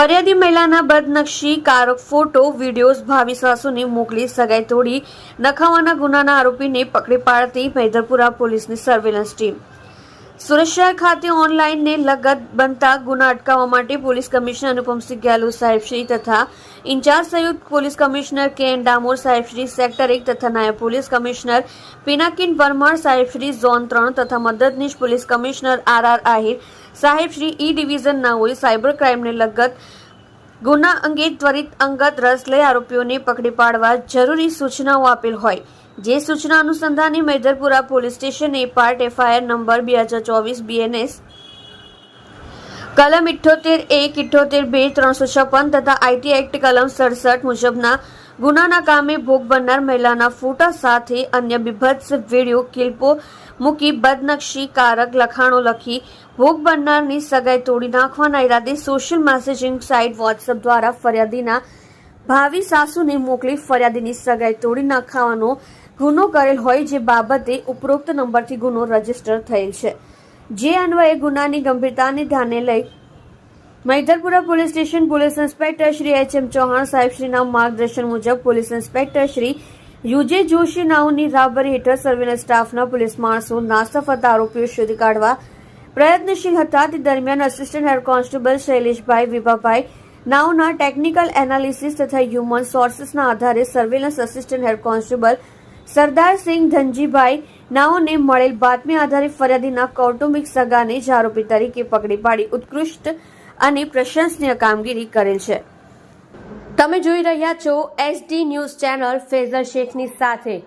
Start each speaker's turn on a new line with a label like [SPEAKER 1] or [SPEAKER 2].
[SPEAKER 1] ફરિયાદી મહિલાના બદનક્ષી કારક ફોટો, વિડીયોઝ ભાવિ સાસુને મોકલી સગાઈ તોડી નખાવાના ગુનાના આરોપીને પકડી પાડતી મૈદરપુરા પોલીસની સર્વેલન્સ ટીમ. સુરત ખાતે ઓનલાઈન ને લગત બનતા ગુના અટકાવવા માટે પોલીસ કમિશનર અનુપમસિંહ ગેહલોત સાહેબશ્રી તથા ઇન્ચાર્જ સંયુક્ત police commissioner K N Damor સાહેબશ્રી sector એક તથા નાયબ પોલીસ કમિશનર પિનાકિન પરમાર સાહેબશ્રી ઝોન ત્રણ તથા મદદનીશ police commissioner R R Ahir સાહેબશ્રી E division હોય સાયબર ક્રાઇમને લગત ગુના અંગે ત્વરિત અંગત રસ લઈ આરોપીઓને પકડી પાડવા જરૂરી સૂચનાઓ આપેલ હોય. જે સૂચના અનુસંધાને મેદરપુરા પોલીસ સ્ટેશને પાર્ટ એફઆઈઆર નંબર બે હજાર ચોવીસ બીએનએસ કલમ ઇઠ્ઠોતેર એક ઇઠ્ઠોતેર બે, ત્રણસો છપ્પન તથા આઈટી એક્ટ કલમ સડસઠ મુજબના ગુનાના કામે ભોગ બનનાર મહિલાના ફોટા સાથે અન્ય બીભત્સ વીડિયો, ક્લિપો મૂકી બદનક્ષી, કારક, લખાણો લખી ભોગ બનનારની સગાઈ તોડી નાખવાના ઈરાદે સોશિયલ મેસેજિંગ સાઇટ વોટ્સએપ દ્વારા ફરિયાદીના ભાવિ સાસુને મોકલી ફરિયાદીની સગાઈ તોડી નાખવાનો ગુનો કરેલ હોય જે બાબતે ઉપરોક્ત નંબરથી ગુનો રજિસ્ટર થયેલ છે. જે અન્વયે ગુનાની ગંભીરતાને ધ્યાને લઈ Maidharpura police station police inspector Shri H M Chauhan સાહેબ શ્રીના માર્ગદર્શન મુજબ police inspector Shri U J Joshi નાઓની રાબરી હેઠળ સર્વેલન્સ સ્ટાફના પોલીસ માણસો નાસ્તા હતા આરોપીઓ શોધી કાઢવા પ્રયત્નશીલ હતા. તે દરમિયાન assistant head constable Shaileshbhai Vibhabhai નાઓના technical analysis તથા હ્યુમન સોર્સિસના આધારે surveillance assistant head constable Sardarsinh Dhanjibhai નાઓને મળેલ બાતમી આધારે ફરિયાદીના કૌટુંબિક સગાને જ આરોપી તરીકે પકડી પાડી ઉત્કૃષ્ટ અને પ્રશંસનીય કામગીરી કરેલ છે. તમે જોઈ રહ્યા છો એસડી ન્યૂઝ ચેનલ ફેઝર શેખની સાથે.